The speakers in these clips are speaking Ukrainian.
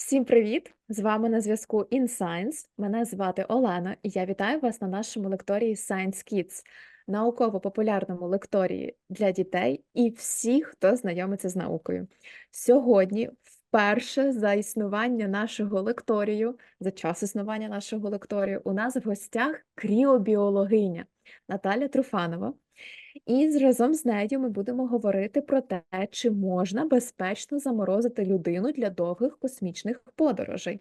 Всім привіт! З вами на зв'язку InScience. Мене звати Олена, і я вітаю вас на нашому лекторії Science Kids, науково-популярному лекторії для дітей і всіх, хто знайомиться з наукою. Сьогодні, вперше за існування нашого лекторію, за час існування нашого лекторію, у нас в гостях кріобіологиня Наталя Труфанова. І разом з нею ми будемо говорити про те, чи можна безпечно заморозити людину для довгих космічних подорожей.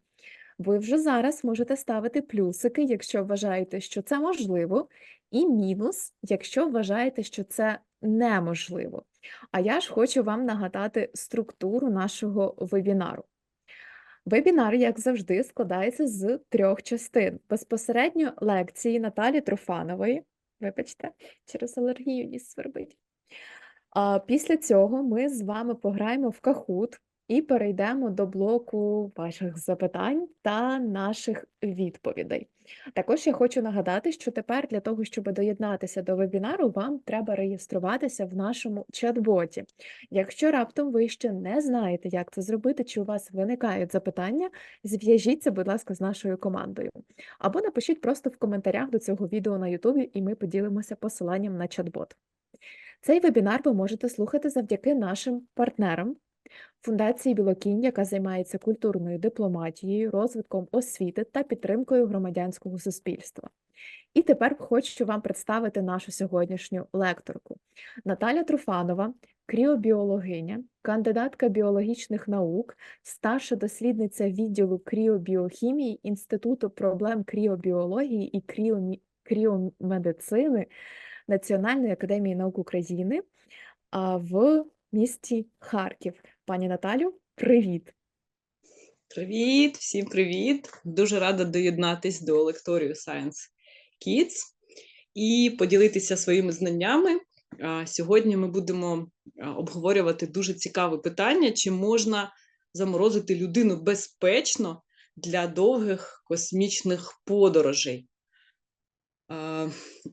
Ви вже зараз можете ставити плюсики, якщо вважаєте, що це можливо, і мінус, якщо вважаєте, що це неможливо. А я ж хочу вам нагадати структуру нашого вебінару. Вебінар, як завжди, складається з трьох частин. Безпосередньо лекції Наталі Труфанової. Вибачте, через алергію ніс свербить. А після цього ми з вами пограємо в Kahoot і перейдемо до блоку ваших запитань та наших відповідей. Також я хочу нагадати, що тепер для того, щоб доєднатися до вебінару, вам треба реєструватися в нашому чат-боті. Якщо раптом ви ще не знаєте, як це зробити, чи у вас виникають запитання, зв'яжіться, будь ласка, з нашою командою. Або напишіть просто в коментарях до цього відео на Ютубі, і ми поділимося посиланням на чат-бот. Цей вебінар ви можете слухати завдяки нашим партнерам. Фундації Білокінь, яка займається культурною дипломатією, розвитком освіти та підтримкою громадянського суспільства. І тепер хочу вам представити нашу сьогоднішню лекторку. Наталя Труфанова, кріобіологиня, кандидатка біологічних наук, старша дослідниця відділу кріобіохімії Інституту проблем кріобіології і кріомедицини Національної академії наук України в місті Харків. Пані Наталю, привіт! Привіт, всім привіт! Дуже рада доєднатись до лекторію Science Kids і поділитися своїми знаннями. Сьогодні ми будемо обговорювати дуже цікаве питання: чи можна заморозити людину безпечно для довгих космічних подорожей.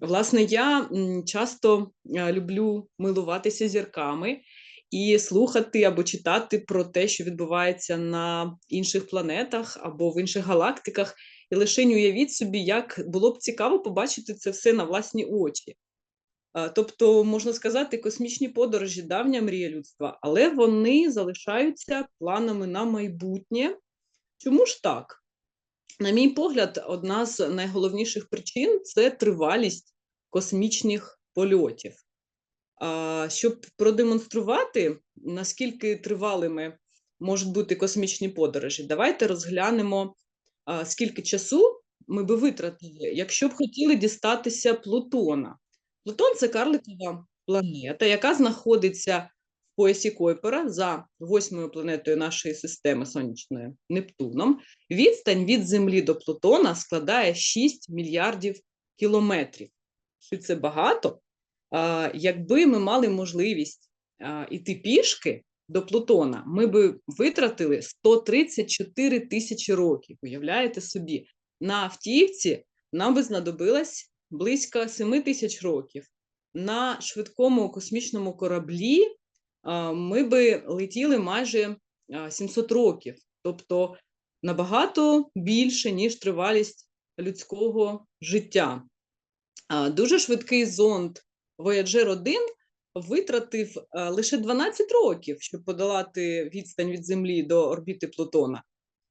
Власне, я часто люблю милуватися зірками і слухати або читати про те, що відбувається на інших планетах або в інших галактиках. І лише уявіть собі, як було б цікаво побачити це все на власні очі. Тобто, можна сказати, космічні подорожі давня мрія людства, але вони залишаються планами на майбутнє. Чому ж так? На мій погляд, одна з найголовніших причин це тривалість космічних польотів. Щоб продемонструвати, наскільки тривалими можуть бути космічні подорожі, давайте розглянемо, скільки часу ми би витратили, якщо б хотіли дістатися Плутона. Плутон це карликова планета, яка знаходиться в поясі Койпера за восьмою планетою нашої системи сонячної Нептуном. Відстань від Землі до Плутона складає 6 мільярдів кілометрів. Що це багато? Якби ми мали можливість іти пішки до Плутона, ми би витратили 134 тисячі років. Уявляєте собі, на автівці нам би знадобилось близько 7 тисяч років. На швидкому космічному кораблі ми би летіли майже 700 років, тобто набагато більше, ніж тривалість людського життя. Дуже швидкий зонд Voyager 1 витратив лише 12 років, щоб подолати відстань від Землі до орбіти Плутона.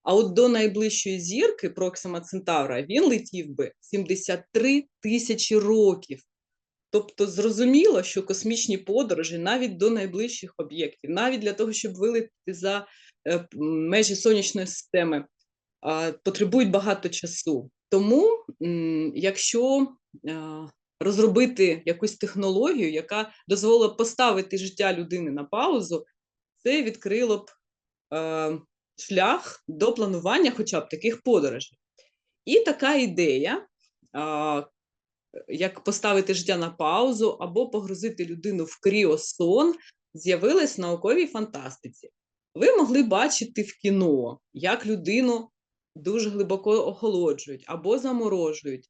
А от до найближчої зірки Проксима Центавра він летів би 73 тисячі років. Тобто зрозуміло, що космічні подорожі навіть до найближчих об'єктів, навіть для того, щоб вилетіти за е, межі сонячної системи, потребують багато часу. Тому, якщо а, розробити якусь технологію, яка дозволила поставити життя людини на паузу, це відкрило б е, шлях до планування хоча б таких подорожей. І така ідея, а, як поставити життя на паузу або погрузити людину в кріосон, з'явилась в науковій фантастиці. Ви могли бачити в кіно, як людину дуже глибоко охолоджують або заморожують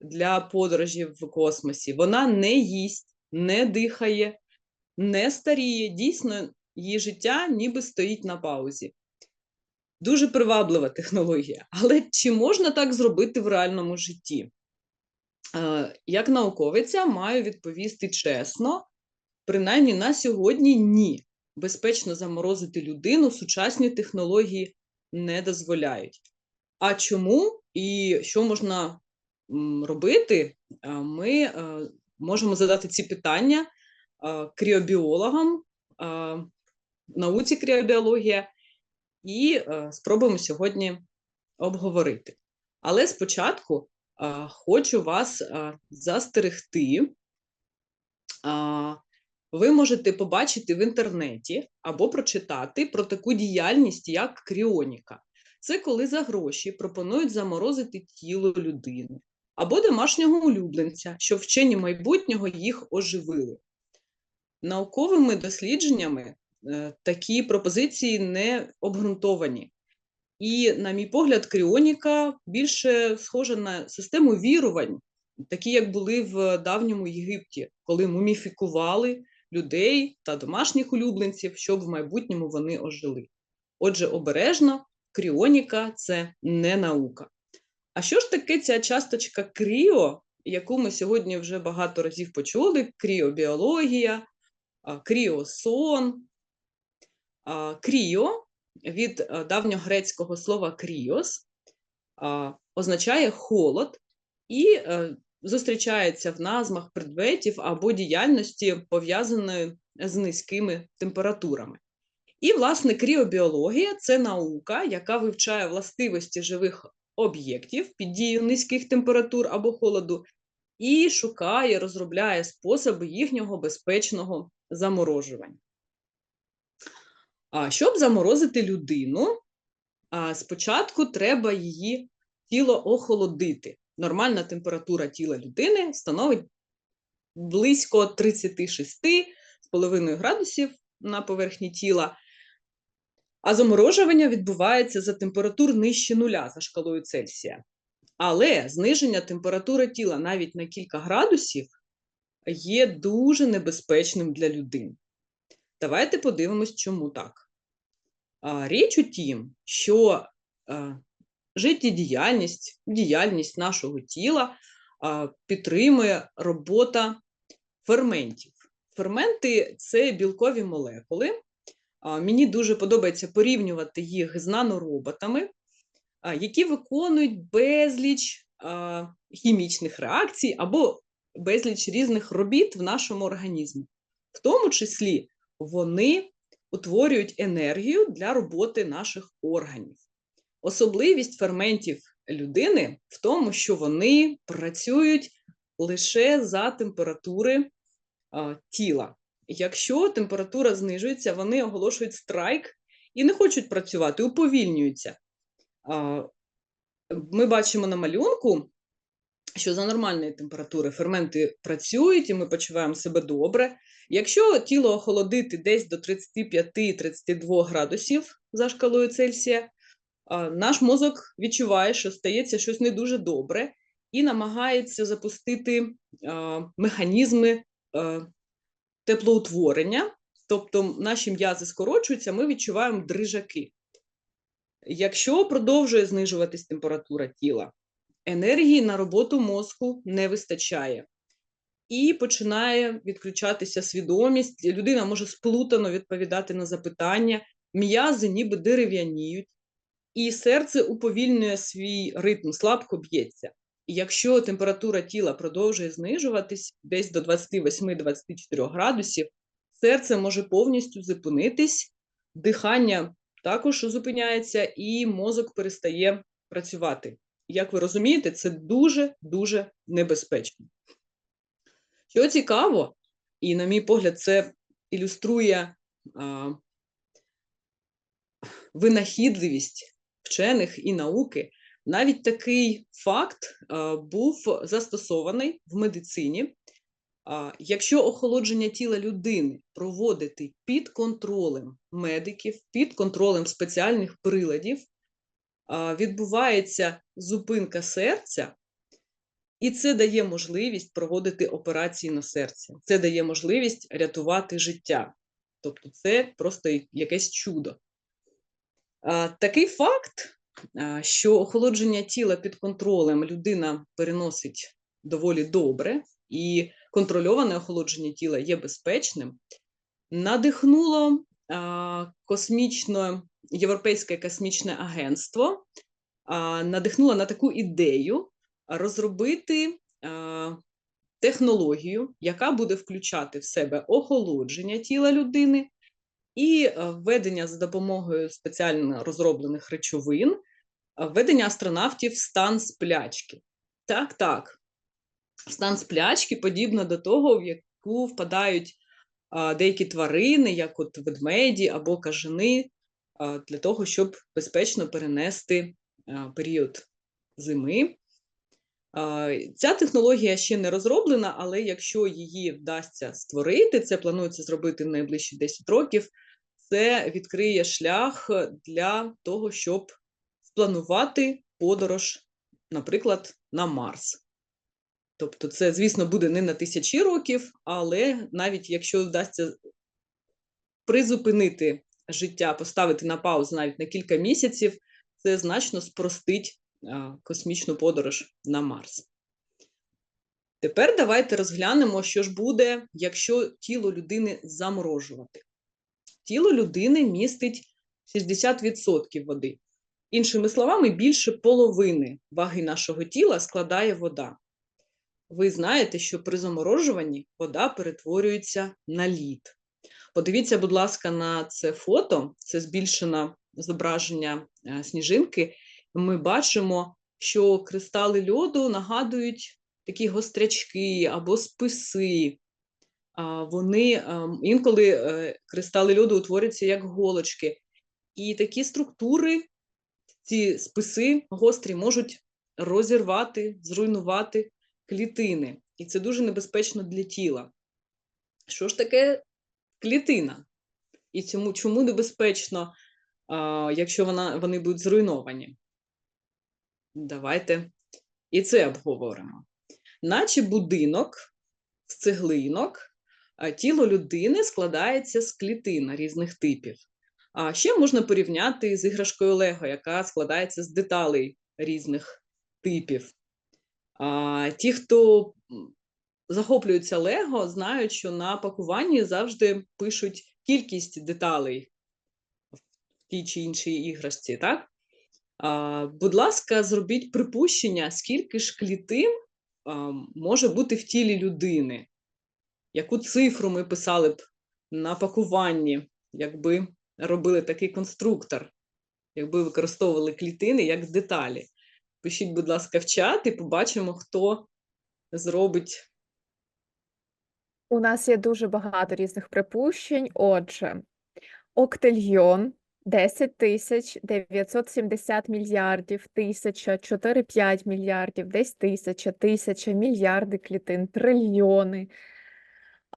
для подорожі в космосі. Вона не їсть, не дихає, не старіє. Дійсно, її життя ніби стоїть на паузі. Дуже приваблива технологія. Але чи можна так зробити в реальному житті? Е, Як науковиця маю відповісти чесно, принаймні на сьогодні ні. Безпечно заморозити людину сучасні технології не дозволяють. А чому і що можна робити? Е, Ми е, можемо задати ці питання е, кріобіологам, науці кріобіологія, і спробуємо сьогодні обговорити. Але спочатку хочу вас застерегти. Ви можете побачити в інтернеті або прочитати про таку діяльність, як кріоніка. Це коли за гроші пропонують заморозити тіло людини або домашнього улюбленця, щоб вчені майбутнього їх оживили. Науковими дослідженнями е, такі пропозиції не обґрунтовані. І, на мій погляд, кріоніка більше схожа на систему вірувань, такі як були в давньому Єгипті, коли муміфікували людей та домашніх улюбленців, щоб в майбутньому вони ожили. Отже, обережно, кріоніка це не наука. А що ж таке ця часточка кріо, яку ми сьогодні вже багато разів почули: кріобіологія, кріосон, кріо від е, давньогрецького слова кріос означає холод і е, зустрічається в назвах предметів або діяльності, пов'язаної з низькими температурами. І, власне, кріобіологія це наука, яка вивчає властивості живих об'єктів під дією низьких температур або холоду, і шукає, розробляє способи їхнього безпечного заморожування. А щоб заморозити людину, спочатку треба її тіло охолодити. Нормальна температура тіла людини становить близько 36,5 градусів на поверхні тіла, а заморожування відбувається за температур нижче нуля за шкалою Цельсія. Але зниження температури тіла навіть на кілька градусів є дуже небезпечним для людини. Давайте подивимось, чому так. Річ у тім, що життєдіяльність, діяльність нашого тіла підтримує робота ферментів. Ферменти це білкові молекули. Мені дуже подобається порівнювати їх з нанороботами, які виконують безліч хімічних реакцій або безліч різних робіт в нашому організмі. В тому числі вони утворюють енергію для роботи наших органів. Особливість ферментів людини в тому, що вони працюють лише за температури тіла. Якщо температура знижується, вони оголошують страйк і не хочуть працювати, уповільнюються. Ми бачимо на малюнку, що за нормальної температури ферменти працюють, і ми почуваємо себе добре. Якщо тіло охолодити десь до 35-32 градусів за шкалою Цельсія, наш мозок відчуває, що стається щось не дуже добре, і намагається запустити механізми теплоутворення, тобто наші м'язи скорочуються, ми відчуваємо дрижаки. Якщо продовжує знижуватись температура тіла, енергії на роботу мозку не вистачає. І починає відключатися свідомість. Людина може сплутано відповідати на запитання, м'язи ніби дерев'яніють, і серце уповільнює свій ритм, слабко б'ється. Якщо температура тіла продовжує знижуватись десь до 28-24 градусів, серце може повністю зупинитись, дихання також зупиняється, і мозок перестає працювати. Як ви розумієте, це дуже-дуже небезпечно. Що цікаво, і, на мій погляд, це ілюструє а, винахідливість вчених і науки. Навіть такий факт був застосований в медицині. Якщо охолодження тіла людини проводити під контролем медиків, під контролем спеціальних приладів, відбувається зупинка серця, і це дає можливість проводити операції на серці. Це дає можливість рятувати життя. Тобто, це просто якесь чудо. Такий факт, що охолодження тіла під контролем людина переносить доволі добре, і контрольоване охолодження тіла є безпечним, надихнуло а, космічне Європейське космічне агентство, надихнуло на таку ідею розробити технологію, яка буде включати в себе охолодження тіла людини і е, введення за допомогою спеціально розроблених речовин, е, введення астронавтів в стан сплячки. Так, так. Стан сплячки подібно до того, в яку впадають деякі тварини, як от ведмеді або кажани, для того, щоб безпечно перенести період зими. Ця технологія ще не розроблена, але якщо її вдасться створити, це планується зробити в найближчі 10 років, це відкриє шлях для того, щоб спланувати подорож, наприклад, на Марс. Тобто, це, звісно, буде не на тисячі років, але навіть якщо вдасться призупинити життя, поставити на паузу навіть на кілька місяців, це значно спростить космічну подорож на Марс. Тепер давайте розглянемо, що ж буде, якщо тіло людини заморожувати. Тіло людини містить 60% води. Іншими словами, більше половини ваги нашого тіла складає вода. Ви знаєте, що при заморожуванні вода перетворюється на лід. Подивіться, будь ласка, на це фото, це збільшене зображення е, сніжинки. Ми бачимо, що кристали льоду нагадують такі гострячки або списи. Вони ем, інколи е, кристали льоду утворюються як голочки. І такі структури, ці списи гострі, можуть розірвати, зруйнувати клітини. І це дуже небезпечно для тіла. Що ж таке клітина? І цьому, чому небезпечно, а, якщо вона, вони будуть зруйновані? Давайте і це обговоримо. Наче будинок з цеглинок, тіло людини складається з клітин різних типів. А ще можна порівняти з іграшкою Лего, яка складається з деталей різних типів. А, Ті, хто захоплюються Лего, знають, що на пакуванні завжди пишуть кількість деталей в тій чи іншій іграшці. Так? А, Будь ласка, зробіть припущення, скільки ж клітин а, може бути в тілі людини. Яку цифру ми писали б на пакуванні, якби робили такий конструктор, якби використовували клітини як деталі? Пишіть, будь ласка, в чат і побачимо, хто зробить. У нас є дуже багато різних припущень. Отже, октильйон 10 тисяч 970 мільярдів, тисяча, 4-5 мільярдів, десь тисяча, тисяча, мільярди клітин, трильйони.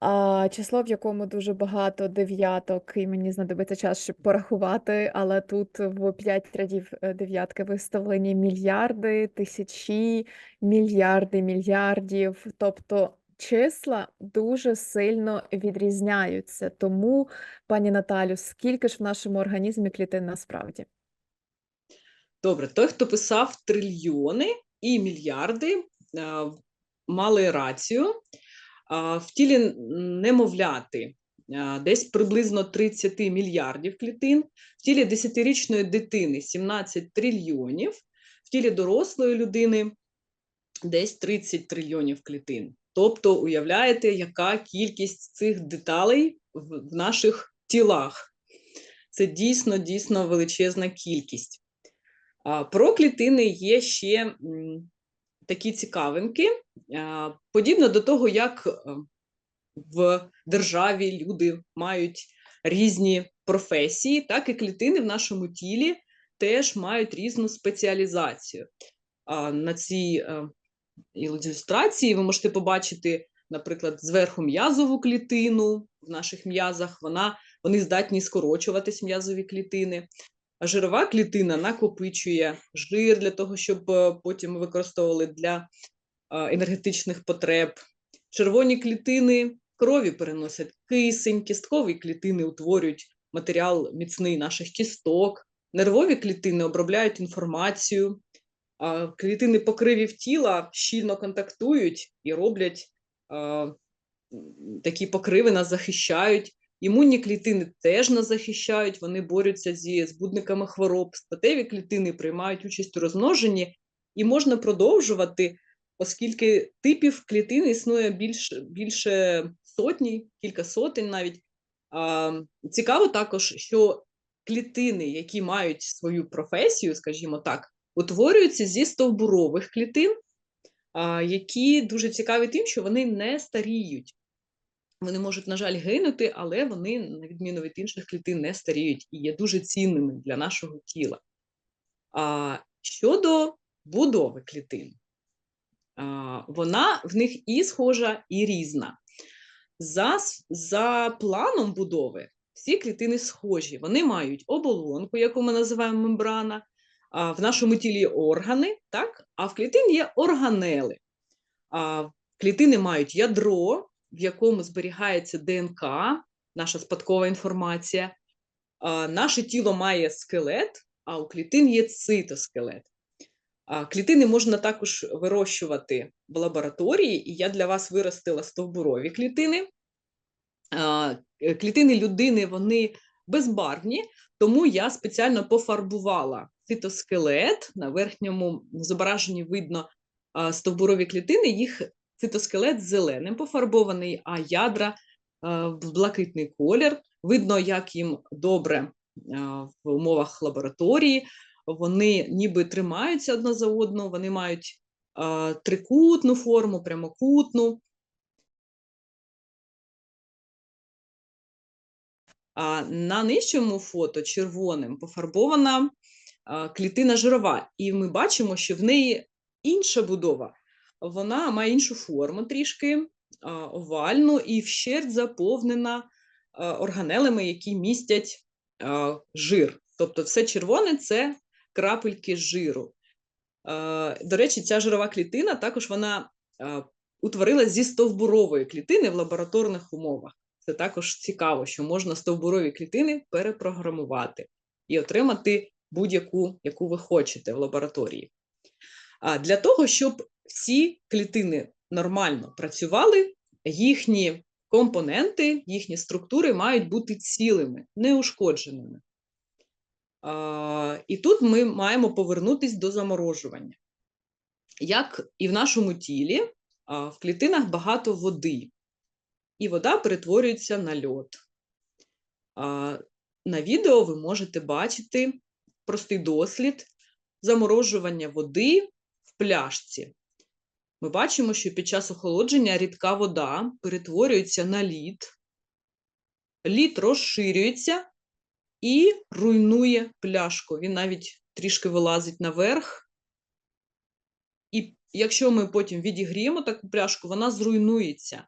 А, число, в якому дуже багато дев'яток, і мені знадобиться час, щоб порахувати, але тут в 5 рядів е, дев'ятки виставлені мільярди, тисячі, мільярди, мільярдів. Тобто числа дуже сильно відрізняються. Тому, пані Наталю, скільки ж в нашому організмі клітин насправді? Добре, той, хто писав трильйони і мільярди, мали рацію. В тілі немовляти десь приблизно 30 мільярдів клітин, в тілі 10-річної дитини 17 трильйонів, в тілі дорослої людини десь 30 трильйонів клітин. Тобто, уявляєте, яка кількість цих деталей в, наших тілах. Це дійсно дійсно величезна кількість. Про клітини є ще такі цікавинки, подібно до того, як е, в державі люди мають різні професії, так і клітини в нашому тілі теж мають різну спеціалізацію. На цій е, ілюстрації ви можете побачити, наприклад, зверху м'язову клітину в наших м'язах, вона, вони здатні скорочуватись м'язові клітини. Жирова клітина накопичує жир для того, щоб е, потім використовували для е, енергетичних потреб. Червоні клітини крові переносять кисень, кісткові клітини утворюють матеріал міцний наших кісток, Нервові клітини обробляють інформацію, клітини покривів тіла щільно контактують і роблять такі покриви нас захищають. Імунні клітини теж нас захищають, вони борються зі збудниками хвороб. Статеві клітини приймають участь у розмноженні, і можна продовжувати, оскільки типів клітин існує більше, більше сотні, кілька сотень навіть. А, цікаво також, що клітини, які мають свою професію, скажімо так, утворюються зі стовбурових клітин, а, які дуже цікаві тим, що вони не старіють. Вони можуть, на жаль, гинути, але вони, на відміну від інших клітин, не старіють і є дуже цінними для нашого тіла. А щодо будови клітин, а, вона в них і схожа, і різна. За, за планом будови всі клітини схожі. Вони мають оболонку, яку ми називаємо мембрана. А в нашому тілі є органи, так? а в клітин є органели. А клітини мають ядро, в якому зберігається ДНК, наша спадкова інформація. Наше тіло має скелет, а у клітин є цитоскелет. Клітини можна також вирощувати в лабораторії, і я для вас виростила стовбурові клітини. Е, клітини людини вони безбарвні, тому я спеціально пофарбувала цитоскелет. На верхньому зображенні видно стовбурові клітини, їх цитоскелет зеленим пофарбований, а ядра в блакитний колір. Видно, як їм добре в умовах лабораторії. Вони ніби тримаються одна за одну, вони мають трикутну форму, прямокутну. А на нижчому фото червоним пофарбована клітина жирова, і ми бачимо, що в неї інша будова. Вона має іншу форму трішки овальну і вщерть заповнена органелами, які містять жир. Тобто, все червоне це крапельки жиру. До речі, ця жирова клітина також вона а, утворилась зі стовбурової клітини в лабораторних умовах. Це також цікаво, що можна стовбурові клітини перепрограмувати і отримати будь-яку, яку ви хочете в лабораторії. А для того, щоб всі клітини нормально працювали, їхні компоненти, їхні структури мають бути цілими, неушкодженими. А, І тут ми маємо повернутися до заморожування. Як і в нашому тілі, а, в клітинах багато води і вода перетворюється на льод. А, На відео ви можете бачити простий дослід заморожування води в пляшці. Ми бачимо, що під час охолодження рідка вода перетворюється на лід, лід розширюється і руйнує пляшку. Він навіть трішки вилазить наверх. І якщо ми потім відігріємо таку пляшку, вона зруйнується.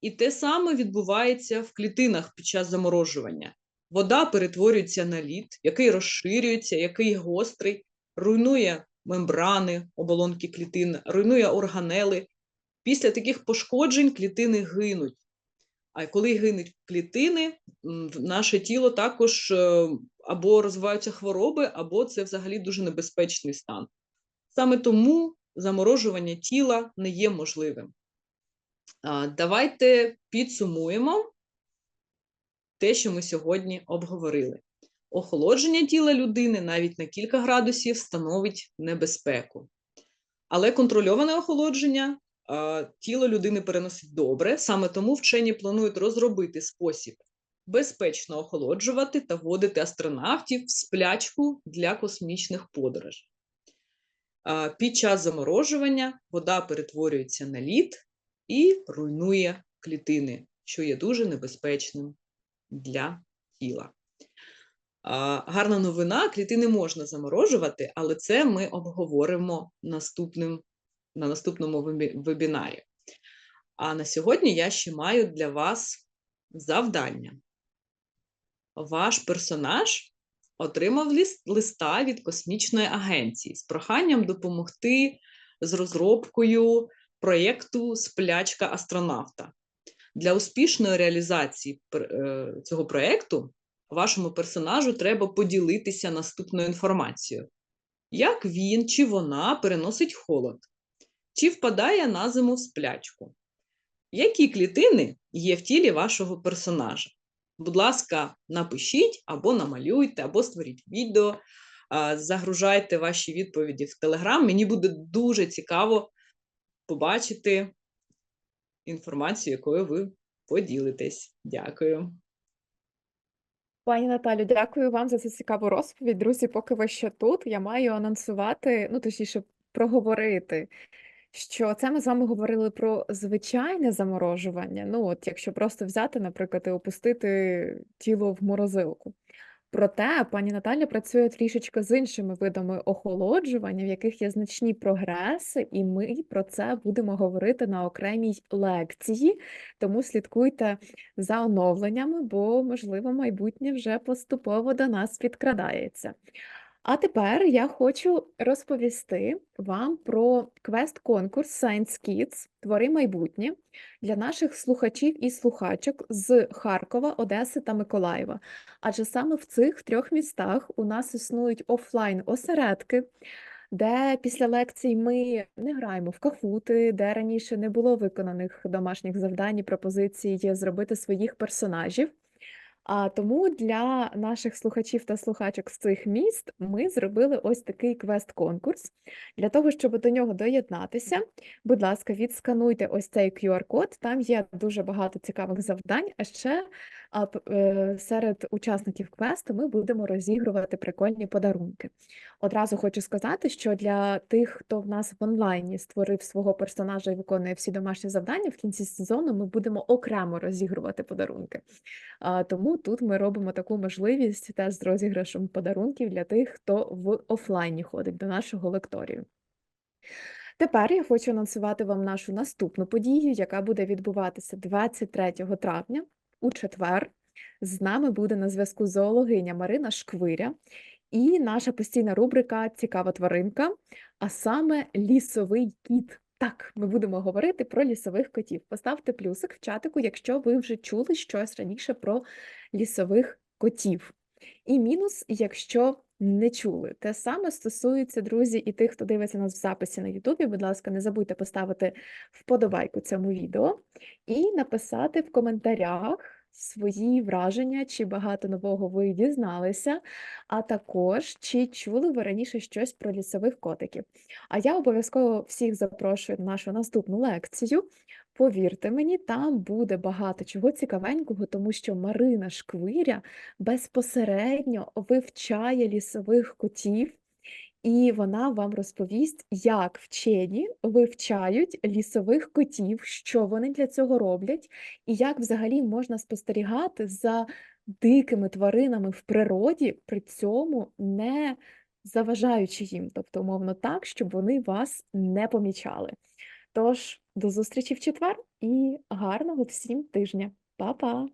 І те саме відбувається в клітинах під час заморожування. Вода перетворюється на лід, який розширюється, який гострий, руйнує мембрани, оболонки клітин, руйнує органели. Після таких пошкоджень клітини гинуть. А коли гинуть клітини, наше тіло також е, або розвиваються хвороби, або це взагалі дуже небезпечний стан. Саме тому заморожування тіла не є можливим. Давайте підсумуємо те, що ми сьогодні обговорили. Охолодження тіла людини навіть на кілька градусів становить небезпеку. Але контрольоване охолодження тіло людини переносить добре, саме тому вчені планують розробити спосіб безпечно охолоджувати та вводити астронавтів в сплячку для космічних подорожей. Під час заморожування вода перетворюється на лід і руйнує клітини, що є дуже небезпечним для тіла. Гарна новина: клітини можна заморожувати, але це ми обговоримо наступним, на наступному вебінарі. А на сьогодні я ще маю для вас завдання. Ваш персонаж отримав листа від космічної агенції з проханням допомогти з розробкою проєкту Сплячка астронавта. Для успішної реалізації е, цього проєкту вашому персонажу треба поділитися наступною інформацією. Як він чи вона переносить холод? Чи впадає на зиму в сплячку? Які клітини є в тілі вашого персонажа? Будь ласка, напишіть або намалюйте, або створіть відео, загружайте ваші відповіді в Телеграм. Мені буде дуже цікаво побачити інформацію, якою ви поділитесь. Дякую. Пані Наталю, дякую вам за цю цікаву розповідь. Друзі, поки ви ще тут, я маю анонсувати, ну точніше, проговорити, що це ми з вами говорили про звичайне заморожування. Ну, от якщо просто взяти, наприклад, і опустити тіло в морозилку. Проте пані Наталя працює трішечки з іншими видами охолоджування, в яких є значні прогреси, і ми про це будемо говорити на окремій лекції. Тому слідкуйте за оновленнями, бо, можливо, майбутнє вже поступово до нас підкрадається. А тепер я хочу розповісти вам про квест-конкурс Science Kids Твори майбутнє для наших слухачів і слухачок з Харкова, Одеси та Миколаєва. Адже саме в цих трьох містах у нас існують офлайн-осередки, де після лекцій ми не граємо в кафути, де раніше не було виконаних домашніх завдань і пропозицій зробити своїх персонажів. А тому для наших слухачів та слухачок з цих міст ми зробили ось такий квест-конкурс. Для того, щоб до нього доєднатися, будь ласка, відскануйте ось цей QR-код. Там є дуже багато цікавих завдань. А ще а, е, серед учасників квесту ми будемо розігрувати прикольні подарунки. Одразу хочу сказати, що для тих, хто в нас в онлайні створив свого персонажа і виконує всі домашні завдання, в кінці сезону ми будемо окремо розігрувати подарунки. Тому тут ми робимо таку можливість теж з розіграшем подарунків для тих, хто в офлайні ходить до нашого лекторію. Тепер я хочу анонсувати вам нашу наступну подію, яка буде відбуватися 23 травня у четвер. З нами буде на зв'язку зоологиня Марина Шквиря і наша постійна рубрика Цікава тваринка, а саме лісовий кіт. Так, ми будемо говорити про лісових котів. Поставте плюсик в чатику, якщо ви вже чули щось раніше про лісових котів. І мінус, якщо не чули. Те саме стосується, друзі, і тих, хто дивиться нас в записі на Ютубі. Будь ласка, не забудьте поставити вподобайку цьому відео і написати в коментарях свої враження, чи багато нового ви дізналися, а також чи чули ви раніше щось про лісових котиків. А я обов'язково всіх запрошую на нашу наступну лекцію. Повірте мені, там буде багато чого цікавенького, тому що Марина Шквиря безпосередньо вивчає лісових котів, і вона вам розповість, як вчені вивчають лісових котів, що вони для цього роблять, і як взагалі можна спостерігати за дикими тваринами в природі, при цьому не заважаючи їм, тобто, умовно так, щоб вони вас не помічали. Тож, до зустрічі в четвер і гарного всім тижня. Па-па!